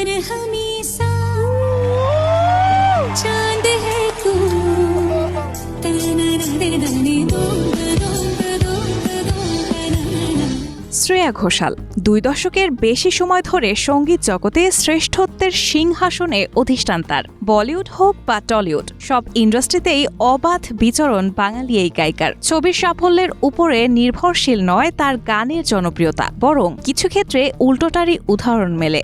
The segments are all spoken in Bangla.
पर हमेशा चांद है तू तनननननननी दोंग दोंग শ্রেয়া ঘোষাল। দুই দশকের বেশি সময় ধরে সংগীত জগতে শ্রেষ্ঠত্বের সিংহাসনে অধিষ্ঠান তার। বলিউড হোক বা টলিউড, সব ইন্ডাস্ট্রিতেই অবাধ বিচরণ বাঙালি এই গায়িকার। ছবির সাফল্যের উপরে নির্ভরশীল নয় তার গানের জনপ্রিয়তা, বরং কিছু ক্ষেত্রে উল্টোটারই উদাহরণ মেলে।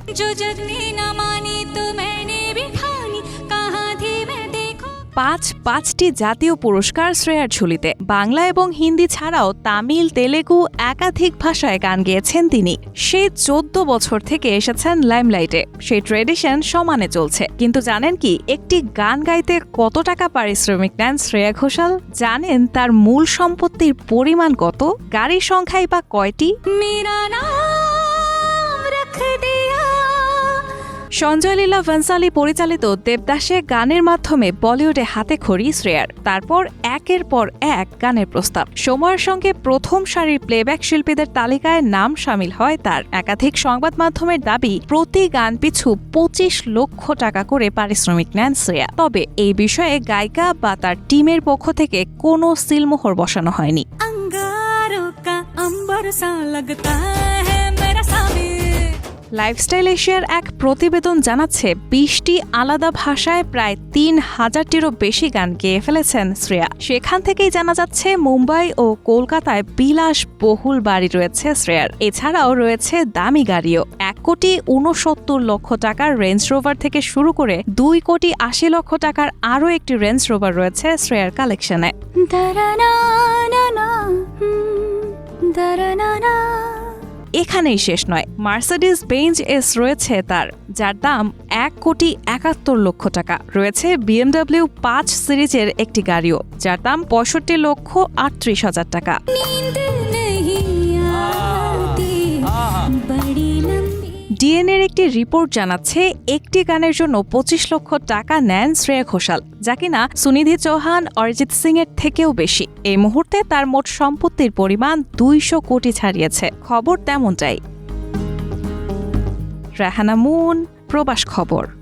পাঁচ, পাঁচটি জাতীয় পুরস্কার শ্রেয়ার ঝুলিতে। বাংলা এবং হিন্দি ছাড়াও তামিল, তেলেগু একাধিক ভাষায় গান গেয়েছেন তিনি। সে চোদ্দ বছর থেকে এসেছেন লাইমলাইটে। সেই ট্রেডিশন সমানে চলছে। কিন্তু জানেন কি, একটি গান গাইতে কত টাকা পারিশ্রমিক নেন শ্রেয়া ঘোষাল? জানেন তার মূল সম্পত্তির পরিমাণ কত? গাড়ির সংখ্যাই বা কয়টি? मेरा সঞ্জয় লীলা ভেন্সালি পরিচালিত দেবদাসে গানের মাধ্যমে বলিউডে হাতে খড়ি শ্রেয়ার। তারপর একের পর এক গানের প্রস্তাব। সময়ের সঙ্গে প্রথম সারির প্লেব্যাক শিল্পীদের তালিকায় নাম সামিল হয় তার। একাধিক সংবাদ মাধ্যমের দাবি, প্রতি গান পিছু পঁচিশ লক্ষ টাকা করে পারিশ্রমিক নেন শ্রেয়া। তবে এই বিষয়ে গায়িকা বা তার টিমের পক্ষ থেকে কোনো সিলমোহর বসানো হয়নি। লাইফস্টাইল এশিয়ার এক প্রতিবেদন জানাচ্ছে, বিশটি আলাদা ভাষায় প্রায় তিন হাজারটিরও বেশি গান গেয়ে ফেলেছেন শ্রেয়া। সেখান থেকেই জানা যাচ্ছে, মুম্বাই ও কলকাতায় বিলাস বহুল বাড়ি রয়েছে শ্রেয়ার। এছাড়াও রয়েছে দামি গাড়িও। এক কোটি উনসত্তর লক্ষ টাকার রেঞ্জ রোভার থেকে শুরু করে দুই কোটি আশি লক্ষ টাকার আরও একটি রেঞ্জ রোভার রয়েছে শ্রেয়ার কালেকশনে দারানা দারানা. এখানেই শেষ নয়। মার্সিডিজ বেঞ্জ এস রয়েছে তার, যার দাম এক কোটি একাত্তর লক্ষ টাকা। রয়েছে বিএমডব্লিউ পাঁচ সিরিজের একটি গাড়িও, যার দাম পঁয়ষট্টি লক্ষ আটত্রিশ হাজার টাকা। लंबी ডিএনএর একটি রিপোর্ট জানাচ্ছে, একটি গানের জন্য পঁচিশ লক্ষ টাকা নেন শ্রেয়া ঘোষাল, যা কিনা সুনিধি চৌহান, অরিজিৎ সিং এর থেকেও বেশি। এই মুহূর্তে তার মোট সম্পত্তির পরিমাণ দুইশো কোটি ছাড়িয়েছে। খবর তেমনটাই। রেহানা মুন, প্রবাস খবর।